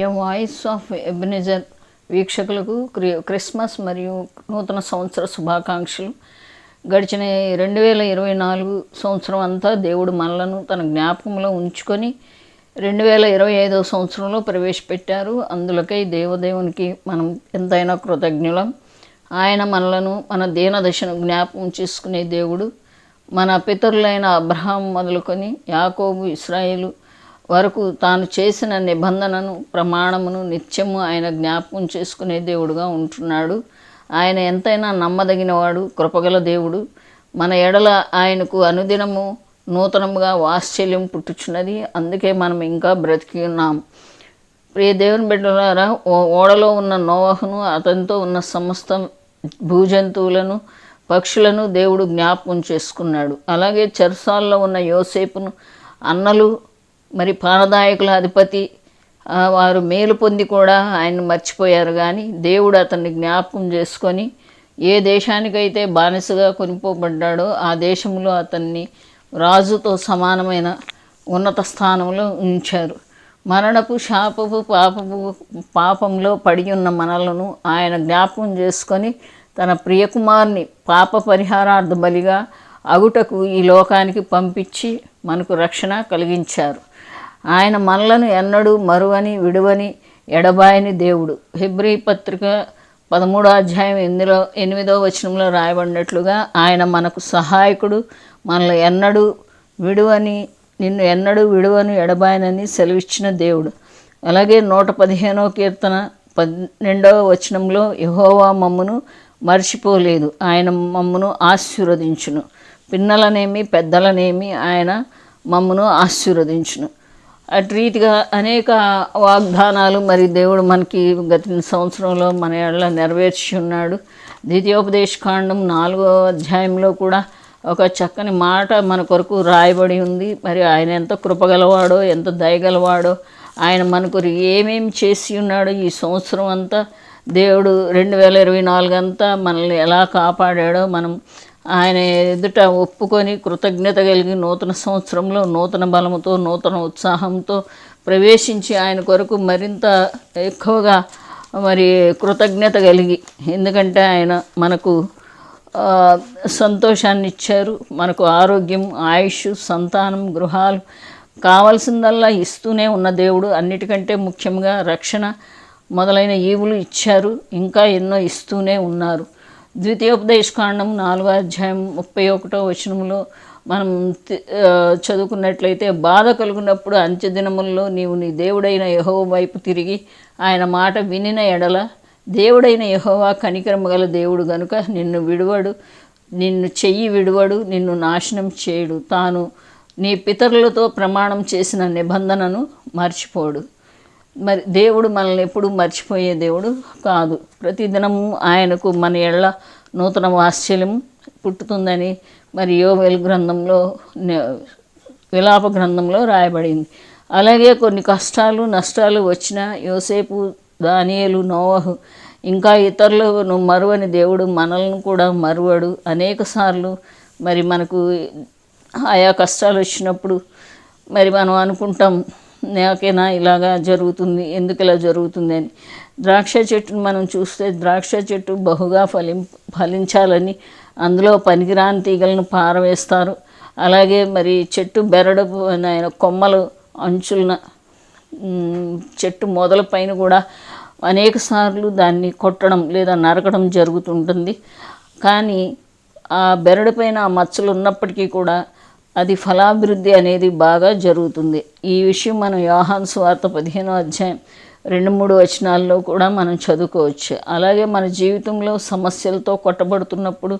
A voice of ఎబినిజర్ వీక్షకులకు క్రి- Christmas మరియు నూతన సంవత్సర శుభాకాంక్షలు. గడిచిన రెండు వేల ఇరవై నాలుగు సంవత్సరం అంతా దేవుడు మనలను తన జ్ఞాపకంలో ఉంచుకొని రెండు వేల ఇరవై ఐదవ సంవత్సరంలో ప్రవేశపెట్టారు. అందులకై దేవదేవునికి మనం ఎంతైనా కృతజ్ఞులం. ఆయన మనలను మన దీనదశను జ్ఞాపకం చేసుకునే దేవుడు. మన పితరులైన అబ్రహాం మొదలుకొని యాకోబు ఇస్రాయేలు వరకు తాను చేసిన నిబంధనను ప్రమాణమును నిత్యము ఆయన జ్ఞాపకం చేసుకునే దేవుడుగా ఉంటున్నాడు. ఆయన ఎంతైనా నమ్మదగినవాడు కృపగల దేవుడు. మన ఎడల ఆయనకు అనుదినము నూతనముగా వాత్సల్యం పుట్టుచున్నది. అందుకే మనం ఇంకా బ్రతికి ఉన్నాం. ప్రియ దేవుని బిడ్డలారా ఓడలో ఉన్న నోవహును అతనితో ఉన్న సమస్త భూజంతువులను పక్షులను దేవుడు జ్ఞాపకం చేసుకున్నాడు. అలాగే చెరసాల్లో ఉన్న యోసేపును అన్నలు మరి పానదాయకుల అధిపతి వారు మేలు పొంది కూడా ఆయన మర్చిపోయారు. కానీ దేవుడు అతన్ని జ్ఞాపకం చేసుకొని ఏ దేశానికైతే బానిసగా కొనిపోబడ్డాడో ఆ దేశంలో అతన్ని రాజుతో సమానమైన ఉన్నత స్థానంలో ఉంచారు. మరణపు శాపపు పాపపు పాపంలో పడి ఉన్న మనలను ఆయన జ్ఞాపకం చేసుకొని తన ప్రియకుమార్ని పాప పరిహారార్థ బలిగా అగుటకు ఈ లోకానికి పంపించి మనకు రక్షణ కలిగించారు. ఆయన మనలను ఎన్నడూ మరువని విడువని ఎడబాయని దేవుడు. హెబ్రీ పత్రిక పదమూడో అధ్యాయం ఎనిమిదో ఎనిమిదో వచనంలో రాయబడినట్లుగా ఆయన మనకు సహాయకుడు మనల్ని ఎన్నడూ విడువని నిన్ను ఎన్నడూ విడువని ఎడబాయనని సెలవిచ్చిన దేవుడు. అలాగే నూట పదిహేనో కీర్తన పన్నెండవ వచనంలో యహోవా మమ్మును మర్చిపోలేదు ఆయన మమ్మును ఆశీర్వదించును. పిన్నలనేమి పెద్దలనేమి ఆయన మమ్మును ఆశీర్వదించును. అటు రీతిగా అనేక వాగ్దానాలు మరి దేవుడు మనకి గత సంవత్సరంలో మన ఏళ్ళ నెరవేర్చి ఉన్నాడు ద్వితీయోపదేశ కాండం నాలుగో అధ్యాయంలో కూడా ఒక చక్కని మాట మన కొరకు రాయబడి ఉంది. మరి ఆయన ఎంత కృపగలవాడో ఎంత దయగలవాడో ఆయన మన కొరకు ఏమేమి చేసి ఉన్నాడో ఈ సంవత్సరం అంతా దేవుడు రెండు వేల ఇరవై నాలుగు అంతా మనల్ని ఎలా కాపాడాడో మనం ఆయన ఎదుట ఒప్పుకొని కృతజ్ఞత కలిగి నూతన సంవత్సరంలో నూతన బలముతో నూతన ఉత్సాహంతో ప్రవేశించి ఆయన కొరకు మరింత ఎక్కువగా మరి కృతజ్ఞత కలిగి ఎందుకంటే ఆయన మనకు సంతోషాన్ని ఇచ్చారు మనకు ఆరోగ్యం ఆయుష్ సంతానం గృహాలు కావలసిందల్లా ఇస్తూనే ఉన్న దేవుడు. అన్నిటికంటే ముఖ్యంగా రక్షణ మొదలైన ఈవులు ఇచ్చారు. ఇంకా ఎన్నో ఇస్తూనే ఉన్నారు. ద్వితీయోపదేశకాండం నాలుగో అధ్యాయం ముప్పై ఒకటో వచనంలో మనం చదువుకున్నట్లయితే బాధ కలుగునప్పుడు అంత్యదినముల్లో నీవు నీ దేవుడైన యహోవ వైపు తిరిగి ఆయన మాట వినిన ఎడల దేవుడైన యహోవా కనికరము గల దేవుడు గనుక నిన్ను విడువడు నిన్ను చెయ్యి విడువడు నిన్ను నాశనం చేయడు. తాను నీ పితరులతో ప్రమాణం చేసిన నిబంధనను మర్చిపోడు. మరి దేవుడు మనల్ని ఎప్పుడు మర్చిపోయే దేవుడు కాదు. ప్రతిదినము ఆయనకు మన ఎళ్ళ నూతన వాత్సల్యం పుట్టుతుందని మరి యోవేల్ గ్రంథంలో విలాప గ్రంథంలో రాయబడింది. అలాగే కొన్ని కష్టాలు నష్టాలు వచ్చిన యోసేపు దానియలు నోవహు ఇంకా ఇతరులను మరువని దేవుడు మనల్ని కూడా మరువడు. అనేక సార్లు మరి మనకు ఆయా కష్టాలు వచ్చినప్పుడు మరి మనం అనుకుంటాం నాకేనా ఇలాగా జరుగుతుంది. ఎందుకు ఇలా జరుగుతుంది అని. ద్రాక్ష చెట్టును మనం చూస్తే ద్రాక్ష చెట్టు బహుగా ఫలిం ఫలించాలని అందులో పనికిరాని తీగలను పారవేస్తారు. అలాగే మరి చెట్టు బెరడు ఆయన కొమ్మలు అంచులన చెట్టు మొదల పైన కూడా అనేక సార్లు దాన్ని కొట్టడం లేదా నరకడం జరుగుతుంటుంది. కానీ ఆ బెరడు పైన ఆ మచ్చలు ఉన్నప్పటికీ కూడా అది ఫలాభివృద్ధి అనేది బాగా జరుగుతుంది. ఈ విషయం మనం యోహాన్ స్వార్త పదిహేనో అధ్యాయం రెండు మూడు వచనాల్లో కూడా మనం చదువుకోవచ్చు. అలాగే మన జీవితంలో సమస్యలతో కొట్టబడుతున్నప్పుడు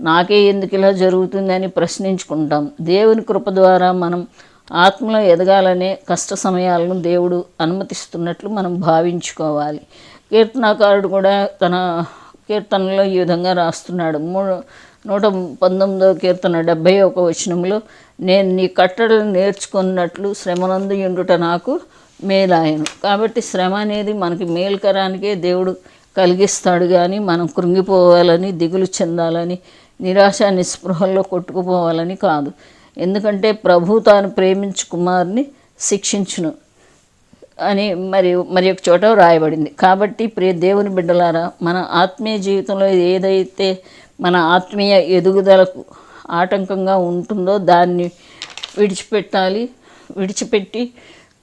నాకే ఎందుకు ఇలా జరుగుతుందని ప్రశ్నించుకుంటాం. దేవుని కృప ద్వారా మనం ఆత్మలో ఎదగాలనే కష్ట సమయాలను దేవుడు అనుమతిస్తున్నట్లు మనం భావించుకోవాలి. కీర్తనాకారుడు కూడా తన కీర్తనలో ఈ విధంగా రాస్తున్నాడు. మూడు నూట పంతొమ్మిదో కీర్తన డెబ్భై ఒక వచనంలో నేను నీ కట్టడలు నేర్చుకున్నట్లు శ్రమనందు ఎండుట నాకు మేలాయను కాబట్టి శ్రమ అనేది మనకి మేలుకరానికే దేవుడు కలిగిస్తాడు కానీ మనం కృంగిపోవాలని దిగులు చెందాలని నిరాశ నిస్పృహల్లో కొట్టుకుపోవాలని కాదు. ఎందుకంటే ప్రభు తాను ప్రేమించు కుమారుని శిక్షించును అని మరి మరి ఒక చోట రాయబడింది. కాబట్టి ప్రియ దేవుని బిడ్డలారా మన ఆత్మీయ జీవితంలో ఏదైతే మన ఆత్మీయ ఎదుగుదలకు ఆటంకంగా ఉంటుందో దాన్ని విడిచిపెట్టాలి. విడిచిపెట్టి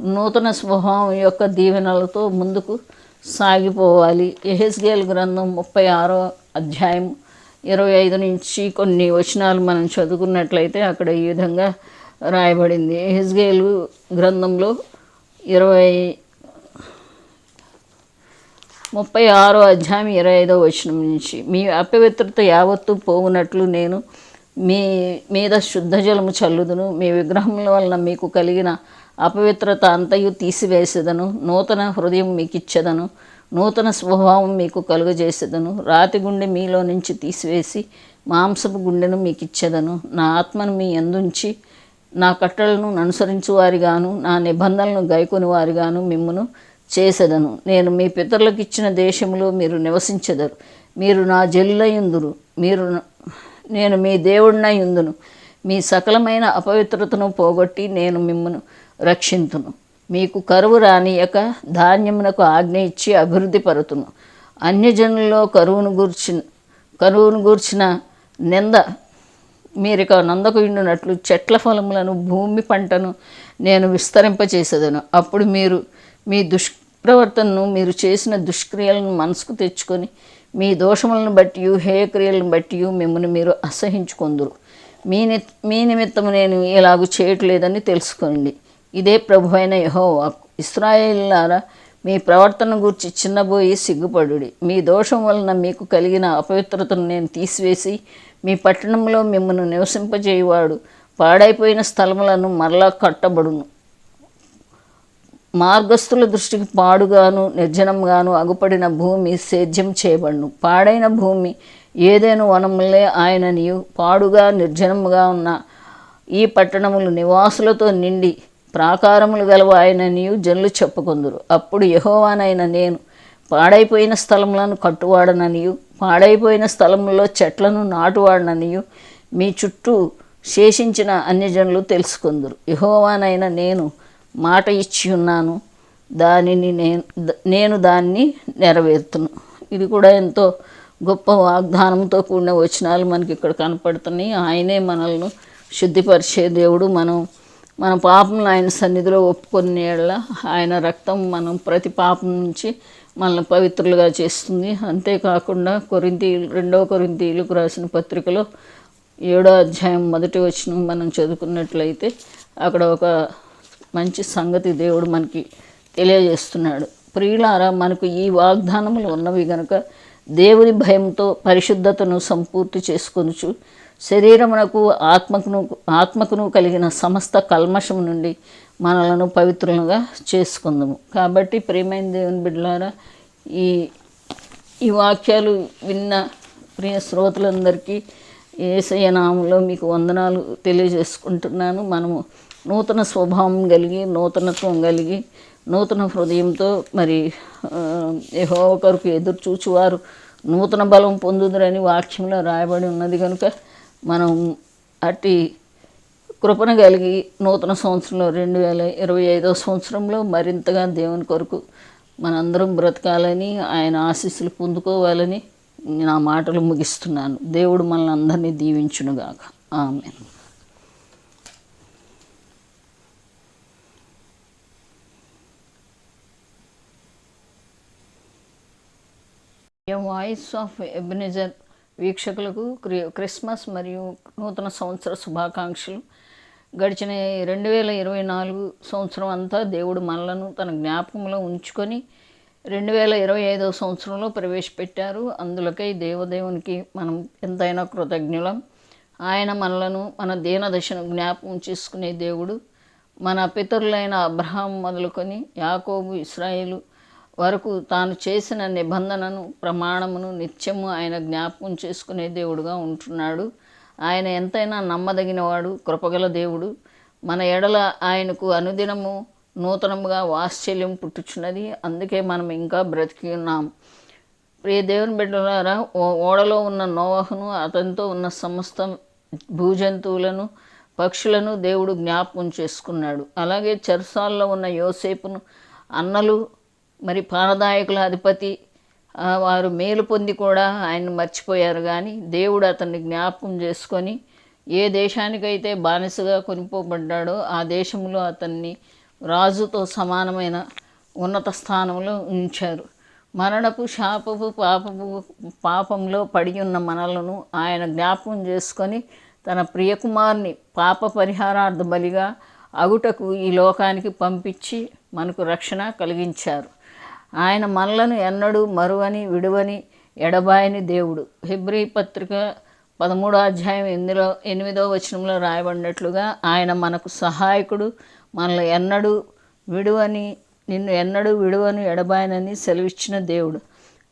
నూతన స్వభావం యొక్క దీవెనలతో ముందుకు సాగిపోవాలి. ఎహెస్గేల్ గ్రంథం ముప్పై ఆరో అధ్యాయం ఇరవై ఐదు నుంచి కొన్ని వచనాలు మనం చదువుకున్నట్లయితే అక్కడ ఈ విధంగా రాయబడింది. ఎహెస్గేల్ గ్రంథంలో ఇరవై ముప్పై ఆరో అధ్యాయం ఇరవై ఐదో వచనం నుంచి మీ అపవిత్రత యావత్తు పోవునట్లు నేను మీ మీద శుద్ధ జలము చల్లుదును. మీ విగ్రహముల వలన మీకు కలిగిన అపవిత్రత అంతయు తీసివేసేదను. నూతన హృదయం మీకు ఇచ్చేదను నూతన స్వభావం మీకు కలుగజేసేదను. రాతి గుండె మీలో నుంచి తీసివేసి మాంసపు గుండెను మీకు ఇచ్చేదను నా ఆత్మను మీ ఎందుంచి నా కట్టలను అనుసరించువారిగాను. నా నిబంధనలను గైకొని వారిగాను మిమ్మను చేసెదను. నేను మీ పితరులకు ఇచ్చిన దేశంలో మీరు నివసించెదరు. మీరు నా జల్లులయుందురు. మీరు నేను మీ దేవుడినై మీ సకలమైన అపవిత్రతను పోగొట్టి నేను మిమ్మను రక్షింతును. మీకు కరువు రానియక ధాన్యమునకు ఆజ్ఞ ఇచ్చి అభివృద్ధి పరుతును. అన్యజనుల్లో కరువును గూర్చిన కరువును గూర్చిన నింద మీరిక నందకు ఇండునట్లు చెట్ల ఫలములను భూమి పంటను నేను విస్తరింపచేసేదను. అప్పుడు మీరు మీ దుష్ప్రవర్తనను మీరు చేసిన దుష్క్రియలను మనసుకు తెచ్చుకొని మీ దోషములను బట్టి హేయక్రియలను బట్టి మిమ్మల్ని మీరు అసహించుకొందురు. మీ ని మీ నిమిత్తం నేను ఇలాగూ చేయట్లేదని తెలుసుకోండి ఇదే ప్రభు అయిన యహో ఇస్రాయేలారా మీ ప్రవర్తన గురించి చిన్నబోయి సిగ్గుపడుడి. మీ దోషం వలన మీకు కలిగిన అపవిత్రతను నేను తీసివేసి మీ పట్టణంలో మిమ్మల్ని నివసింపజేయవాడు. పాడైపోయిన స్థలములను మరలా కట్టబడును. మార్గస్థుల దృష్టికి పాడుగాను నిర్జనంగాను అగుపడిన భూమి సేద్యం చేయబడును. పాడైన భూమి ఏదైనా వనములే ఆయననియు. పాడుగా నిర్జనముగా ఉన్న ఈ పట్టణములు నివాసులతో నిండి ప్రాకారములు గలవు ఆయననియు జనులు చెప్పుకొందురు. అప్పుడు యహోవానైన నేను పాడైపోయిన స్థలములను కట్టువాడననియు. పాడైపోయిన స్థలముల్లో చెట్లను నాటువాడననియు. మీ చుట్టూ శేషించిన అన్యజనులు తెలుసుకుందరు. యహోవానైన నేను మాట ఇచ్చి ఉన్నాను. దానిని నేను నేను దాన్ని నెరవేర్తును. ఇది కూడా ఎంతో గొప్ప వాగ్దానంతో కూడిన వచనాలు మనకి ఇక్కడ కనపడుతున్నాయి. ఆయనే మనల్ని శుద్ధిపరిచే దేవుడు. మనం మన పాపం ఆయన సన్నిధిలో ఒప్పుకొని ఏళ్ళ ఆయన రక్తం మనం ప్రతి పాపం నుంచి మనల్ని పవిత్రులుగా చేస్తుంది. అంతేకాకుండా కొరింతి రెండవ కొరింతీలకు రాసిన పత్రికలో ఏడో అధ్యాయం మొదటి వచనం మనం చదువుకున్నట్లయితే అక్కడ ఒక మంచి సంగతి దేవుడు మనకి తెలియజేస్తున్నాడు. ప్రియులారా మనకు ఈ వాగ్దానములు ఉన్నవి గనుక దేవుని భయంతో పరిశుద్ధతను సంపూర్తి చేసుకొనుచు శరీరమునకు ఆత్మకును ఆత్మకును కలిగిన సమస్త కల్మషం నుండి మనలను పవిత్రులుగా చేసుకుందాము. కాబట్టి ప్రేమైన దేవుని బిడ్డలారా ఈ ఈ వాక్యాలు విన్న ప్రియ శ్రోతలందరికీ ఏసయ్య నామంలో మీకు వందనాలు తెలియజేసుకుంటున్నాను. మనము నూతన స్వభావం కలిగి నూతనత్వం కలిగి నూతన హృదయంతో మరి ఏహో ఒకరికి ఎదురు చూచువారు. నూతన బలం పొందుదురని వాక్యంలో రాయబడి ఉన్నది కనుక మనం అట్టి కృపణ కలిగి నూతన సంవత్సరంలో రెండు వేల ఇరవై ఐదో సంవత్సరంలో మరింతగా దేవుని కొరకు మనందరం బ్రతకాలని ఆయన ఆశీస్సులు పొందుకోవాలని నా మాటలు ముగిస్తున్నాను. దేవుడు మనల్ని అందరినీ దీవించునుగాక. ఆమె వాయిస్ ఆఫ్ ఎబినిజర్ వీక్షకులకు క్రి- క్రిస్మస్ మరియు నూతన సంవత్సర శుభాకాంక్షలు. గడిచిన రెండు వేల ఇరవై నాలుగు సంవత్సరం అంతా దేవుడు మనలను తన జ్ఞాపకంలో ఉంచుకొని రెండు వేల ఇరవై ఐదవ సంవత్సరంలో ప్రవేశపెట్టారు. అందులకై దేవదేవునికి మనం ఎంతైనా కృతజ్ఞులం. ఆయన మనలను మన దీనదశను జ్ఞాపకం చేసుకునే దేవుడు. మన పితరులైన అబ్రహాం మొదలుకొని యాకోబు ఇస్రాయేలు వరకు తాను చేసిన నిబంధనను ప్రమాణమును నిత్యము ఆయన జ్ఞాపకం చేసుకునే దేవుడుగా ఉంటున్నాడు. ఆయన ఎంతైనా నమ్మదగినవాడు కృపగల దేవుడు. మన ఎడల ఆయనకు అనుదినము నూతనముగా వాత్సల్యం పుట్టుచున్నది. అందుకే మనం ఇంకా బ్రతికి ఉన్నాం. ప్రియ దేవుని బిడ్డలారా ఓ- ఓడలో ఉన్న నోవహును అతనితో ఉన్న సమస్త భూజంతువులను పక్షులను దేవుడు జ్ఞాపకం చేసుకున్నాడు. అలాగే చెరసాల్లో ఉన్న యోసేపును అన్నలు మరి పానదాయకుల అధిపతి వారు మేలు పొంది కూడా ఆయన మర్చిపోయారు. కానీ దేవుడు అతన్ని జ్ఞాపకం చేసుకొని ఏ దేశానికైతే బానిసగా కొనిపోబడ్డాడో ఆ దేశంలో అతన్ని రాజుతో సమానమైన ఉన్నత స్థానంలో ఉంచారు. మరణపు శాపపు పాపపు పాపంలో పడి ఉన్న మనలను ఆయన జ్ఞాపకం చేసుకొని తన ప్రియకుమార్ని పాప పరిహారార్థ బలిగా అగుటకు ఈ లోకానికి పంపించి మనకు రక్షణ కలిగించారు. ఆయన మనలను ఎన్నడూ మరువని విడువని ఎడబాయని దేవుడు. హెబ్రీ పత్రిక పదమూడో అధ్యాయం ఎనిమిదిలో ఎనిమిదో వచనంలో రాయబడినట్లుగా ఆయన మనకు సహాయకుడు మనల్ని ఎన్నడూ విడువని నిన్ను ఎన్నడూ విడువని ఎడబాయనని సెలవిచ్చిన దేవుడు.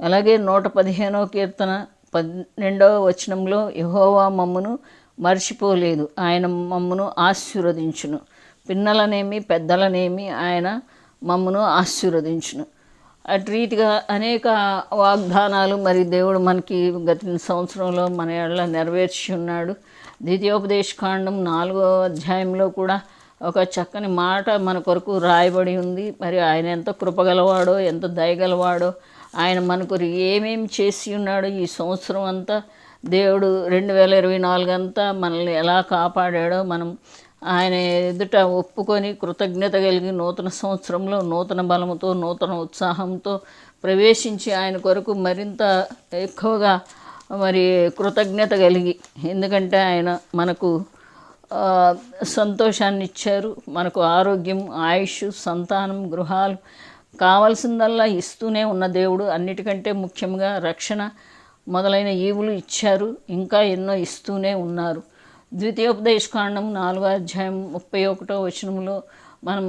అలాగే నూట పదిహేనో కీర్తన పన్నెండవ వచనంలో యహోవా మమ్మును మర్చిపోలేదు ఆయన మమ్మును ఆశీర్వదించును. పిన్నలనేమి పెద్దలనేమి ఆయన మమ్మును ఆశీర్వదించును. అటు రీతిగా అనేక వాగ్దానాలు మరి దేవుడు మనకి గత సంవత్సరంలో మన ఏళ్ళ నెరవేర్చి ఉన్నాడు ద్వితీయోపదేశకాండం నాలుగో అధ్యాయంలో కూడా ఒక చక్కని మాట మన కొరకు రాయబడి ఉంది. మరి ఆయన ఎంత కృపగలవాడో ఎంత దయగలవాడో ఆయన మన కొరకు ఏమేమి చేసి ఉన్నాడో ఈ సంవత్సరం అంతా దేవుడు రెండు వేల ఇరవై నాలుగు అంతా మనల్ని ఎలా కాపాడాడో మనం ఆయన ఎదుట ఒప్పుకొని కృతజ్ఞత కలిగి నూతన సంవత్సరంలో నూతన బలముతో నూతన ఉత్సాహంతో ప్రవేశించి ఆయన కొరకు మరింత ఎక్కువగా మరి కృతజ్ఞత కలిగి ఎందుకంటే ఆయన మనకు సంతోషాన్ని ఇచ్చారు మనకు ఆరోగ్యం ఆయుష్ సంతానం గృహాలు కావలసిందల్లా ఇస్తూనే ఉన్న దేవుడు. అన్నిటికంటే ముఖ్యంగా రక్షణ మొదలైన ఈవులు ఇచ్చారు. ఇంకా ఎన్నో ఇస్తూనే ఉన్నారు. ద్వితీయోపదేశకాండం నాలుగో అధ్యాయం ముప్పై ఒకటో వచనంలో మనం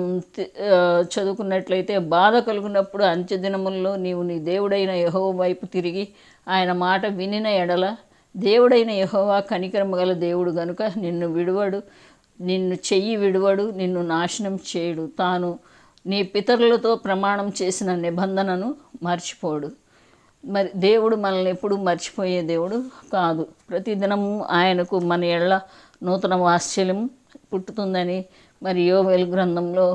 చదువుకున్నట్లయితే బాధ కలుగునప్పుడు అంత్యదినముల్లో నీవు నీ దేవుడైన యహో వైపు తిరిగి ఆయన మాట వినిన ఎడల దేవుడైన యహోవా కనికరము గల దేవుడు గనుక నిన్ను విడువడు నిన్ను చెయ్యి విడువడు నిన్ను నాశనం చేయడు. తాను నీ పితరులతో ప్రమాణం చేసిన నిబంధనను మర్చిపోడు. మరి దేవుడు మనల్ని ఎప్పుడు మర్చిపోయే దేవుడు కాదు. ప్రతిదినము ఆయనకు మన ఎళ్ళ నూతన వాత్సల్యం పుట్టుతుందని మరి యోవేల్ గ్రంథంలో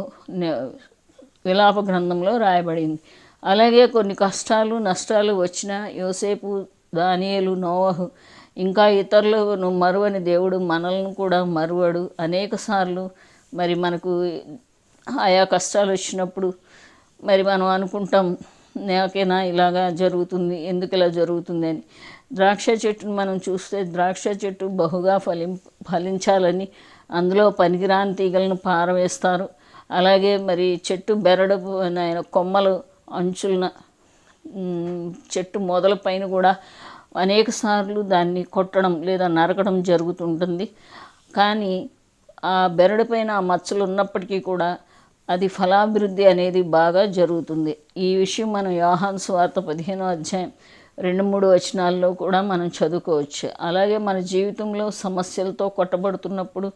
విలాప గ్రంథంలో రాయబడింది. అలాగే కొన్ని కష్టాలు నష్టాలు వచ్చిన యోసేపు దానియలు నోవహు ఇంకా ఇతరులను మరువని దేవుడు మనల్ని కూడా మరువడు. అనేక సార్లు మరి మనకు ఆయా కష్టాలు వచ్చినప్పుడు మరి మనం అనుకుంటాం నాకేనా ఇలాగా జరుగుతుంది. ఎందుకు ఇలా జరుగుతుంది అని. ద్రాక్ష చెట్టును మనం చూస్తే ద్రాక్ష చెట్టు బహుగా ఫలిం ఫలించాలని అందులో పనికిరాని తీగలను పారవేస్తారు. అలాగే మరి చెట్టు బెరడు ఆయన కొమ్మలు అంచులన చెట్టు మొదల పైన కూడా అనేక సార్లు దాన్ని కొట్టడం లేదా నరకడం జరుగుతుంటుంది. కానీ ఆ బెరడు పైన ఆ మచ్చలు ఉన్నప్పటికీ కూడా అది ఫలాభివృద్ధి అనేది బాగా జరుగుతుంది. ఈ విషయం మనం యోహాన్ స్వార్త పదిహేనో అధ్యాయం రెండు మూడు వచనాల్లో కూడా మనం చదువుకోవచ్చు. అలాగే మన జీవితంలో సమస్యలతో కొట్టబడుతున్నప్పుడు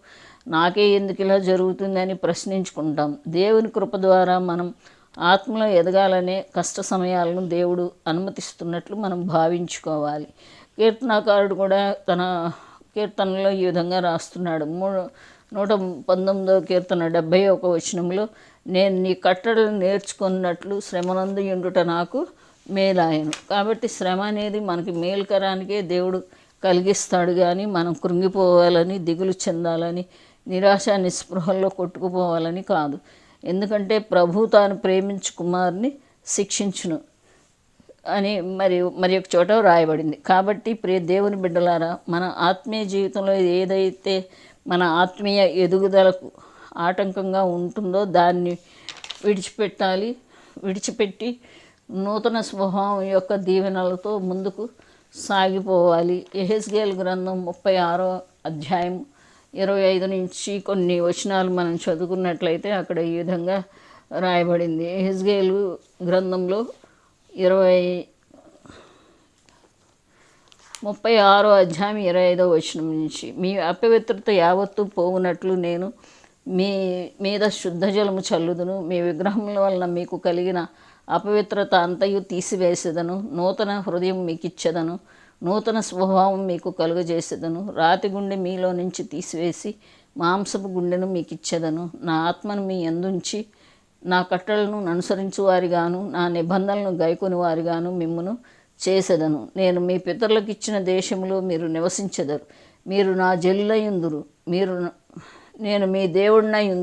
నాకే ఎందుకు ఇలా జరుగుతుందని ప్రశ్నించుకుంటాం. దేవుని కృప ద్వారా మనం ఆత్మలో ఎదగాలనే కష్ట సమయాలను దేవుడు అనుమతిస్తున్నట్లు మనం భావించుకోవాలి. కీర్తనాకారుడు కూడా తన కీర్తనలో ఈ విధంగా రాస్తున్నాడు. మూడు నూట పంతొమ్మిదవ కీర్తన డెబ్భై ఒక వచనంలో నేను నీ కట్టడలు నేర్చుకున్నట్లు శ్రమనందు ఉండుట నాకు మేలాయను. కాబట్టి శ్రమ అనేది మనకి మేలుకరానికే దేవుడు కలిగిస్తాడు కానీ మనం కృంగిపోవాలని దిగులు చెందాలని నిరాశ నిస్పృహల్లో కొట్టుకుపోవాలని కాదు. ఎందుకంటే ప్రభు తాను ప్రేమించు కుమార్ని శిక్షించును అని మరి మరి ఒక చోట రాయబడింది కాబట్టి ప్రియ దేవుని బిడ్డలారా మన ఆత్మీయ జీవితంలో ఏదైతే మన ఆత్మీయ ఎదుగుదలకు ఆటంకంగా ఉంటుందో దాన్ని విడిచిపెట్టాలి. విడిచిపెట్టి నూతన స్వభావం యొక్క దీవెనలతో ముందుకు సాగిపోవాలి. ఎహెస్గేల్ గ్రంథం ముప్పై ఆరో అధ్యాయం ఇరవై ఐదు నుంచి కొన్ని వచనాలు మనం చదువుకున్నట్లయితే అక్కడ ఈ విధంగా రాయబడింది. ఎహెస్గేల్ గ్రంథంలో ఇరవై ముప్పై ఆరో అధ్యాయం ఇరవై ఐదో వచనం నుంచి మీ అపవిత్రత యావత్తు పోవునట్లు నేను మీ మీద శుద్ధ జలము చల్లుదును. మీ విగ్రహముల వలన మీకు కలిగిన అపవిత్రత అంతయు తీసివేసేదను. నూతన హృదయం మీకు ఇచ్చేదను నూతన స్వభావం మీకు కలుగజేసేదను. రాతి గుండె మీలో నుంచి తీసివేసి మాంసపు గుండెను మీకు ఇచ్చేదను నా ఆత్మను మీ ఎందుంచి నా కట్టలను అనుసరించువారిగాను. నా నిబంధనలను గైకొని వారిగాను మిమ్మను చేసెదను. నేను మీ పితరులకు ఇచ్చిన దేశంలో మీరు నివసించెదరు. మీరు నా జల్లులయుందురు. మీరు నేను మీ దేవుడినై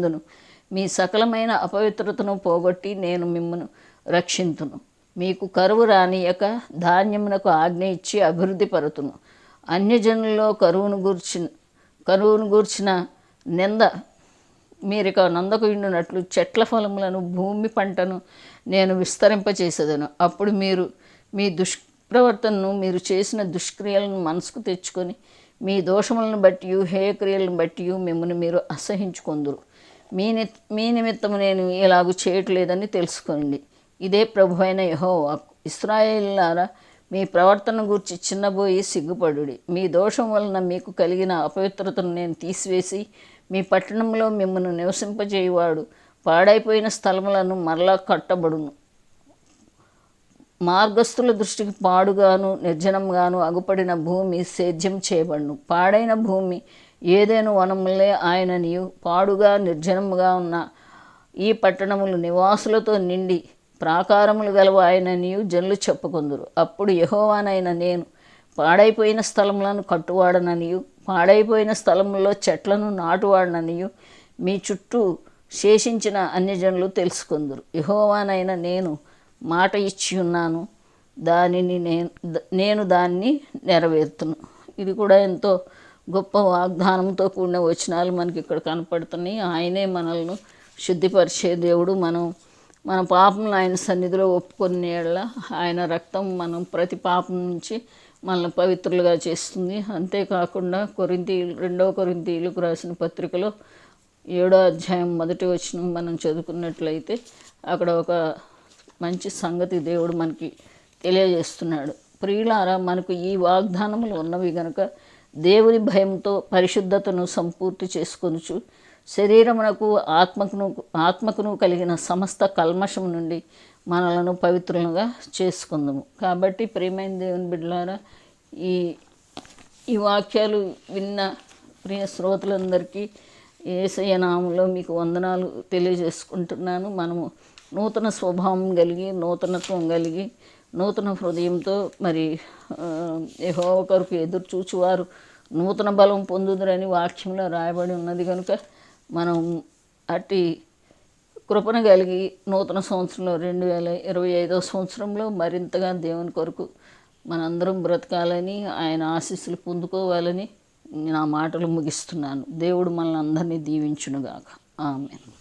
మీ సకలమైన అపవిత్రతను పోగొట్టి నేను మిమ్మను రక్షింతును. మీకు కరువు రానియక ధాన్యమునకు ఆజ్ఞ ఇచ్చి అభివృద్ధి పరుతును. అన్యజనుల్లో కరువును గూర్చిన కరువును గూర్చిన నింద మీరిక నందకు ఇండునట్లు చెట్ల ఫలములను భూమి పంటను నేను విస్తరింపచేసేదను. అప్పుడు మీరు మీ దుష్ప్రవర్తనను మీరు చేసిన దుష్క్రియలను మనసుకు తెచ్చుకొని మీ దోషములను బట్టి హేయక్రియలను బట్టి మిమ్మల్ని మీరు అసహించుకొందురు. మీ ని మీ నిమిత్తం నేను ఇలాగూ చేయట్లేదని తెలుసుకోండి. ఇదే ప్రభు అయిన యహో ఇస్రాయేల్లారా మీ ప్రవర్తన గురించి చిన్నబోయి సిగ్గుపడుడి. మీ దోషం వలన మీకు కలిగిన అపవిత్రతను నేను తీసివేసి మీ పట్టణంలో మిమ్మల్ని నివసింపజేయవాడు. పాడైపోయిన స్థలములను మరలా కట్టబడును. మార్గస్థుల దృష్టికి పాడుగాను నిర్జనంగాను అగుపడిన భూమి సేద్యం చేయబడును. పాడైన భూమి ఏదైనా వనములే ఆయననియు. పాడుగా నిర్జనముగా ఉన్న ఈ పట్టణములు నివాసులతో నిండి ప్రాకారములు గలవ ఆయననియు జనులు చెప్పుకుందురు. అప్పుడు యహోవానైన నేను పాడైపోయిన స్థలములను కట్టువాడననియు. పాడైపోయిన స్థలముల్లో చెట్లను నాటువాడననియు. మీ చుట్టూ శేషించిన అన్యజనులు తెలుసుకుందరు. యహోవానైన నేను మాట ఇచ్చి ఉన్నాను. దానిని నేను నేను దాన్ని నెరవేర్తును. ఇది కూడా ఎంతో గొప్ప వాగ్దానంతో కూడిన వచనాలు మనకి ఇక్కడ కనపడుతున్నాయి. ఆయనే మనల్ని శుద్ధిపరిచే దేవుడు. మనం మన పాపం ఆయన సన్నిధిలో ఒప్పుకొని ఏళ్ళ ఆయన రక్తం మనం ప్రతి పాపం నుంచి మనల్ని పవిత్రులుగా చేస్తుంది. అంతేకాకుండా కొరింతి రెండవ కొరింతీలకు రాసిన పత్రికలో ఏడో అధ్యాయం మొదటి వచ్చిన మనం చదువుకున్నట్లయితే అక్కడ ఒక మంచి సంగతి దేవుడు మనకి తెలియజేస్తున్నాడు. ప్రియులారా మనకు ఈ వాగ్దానములు ఉన్నవి గనుక దేవుని భయంతో పరిశుద్ధతను సంపూర్తి చేసుకొనుచు శరీరమునకు ఆత్మకును ఆత్మకును కలిగిన సమస్త కల్మషం నుండి మనలను పవిత్రులుగా చేసుకుందాము. కాబట్టి ప్రియమైన దేవుని బిడ్డలారా ఈ ఈ వాక్యాలు విన్న ప్రియ శ్రోతలందరికీ ఏసయ్య నామంలో మీకు వందనాలు తెలియజేసుకుంటున్నాను. మనము నూతన స్వభావం కలిగి నూతనత్వం కలిగి నూతన హృదయంతో మరి ఏహో ఒకరికి ఎదురు చూచువారు. నూతన బలం పొందుదురని వాక్యంలో రాయబడి ఉన్నది కనుక మనం అట్టి కృపను కలిగి నూతన సంవత్సరంలో రెండు వేల ఇరవై ఐదో సంవత్సరంలో మరింతగా దేవుని కొరకు మనందరం బ్రతకాలని ఆయన ఆశీస్సులు పొందుకోవాలని నా మాటలు ముగిస్తున్నాను. దేవుడు మనల్ని అందరినీ దీవించునుగాక. ఆమె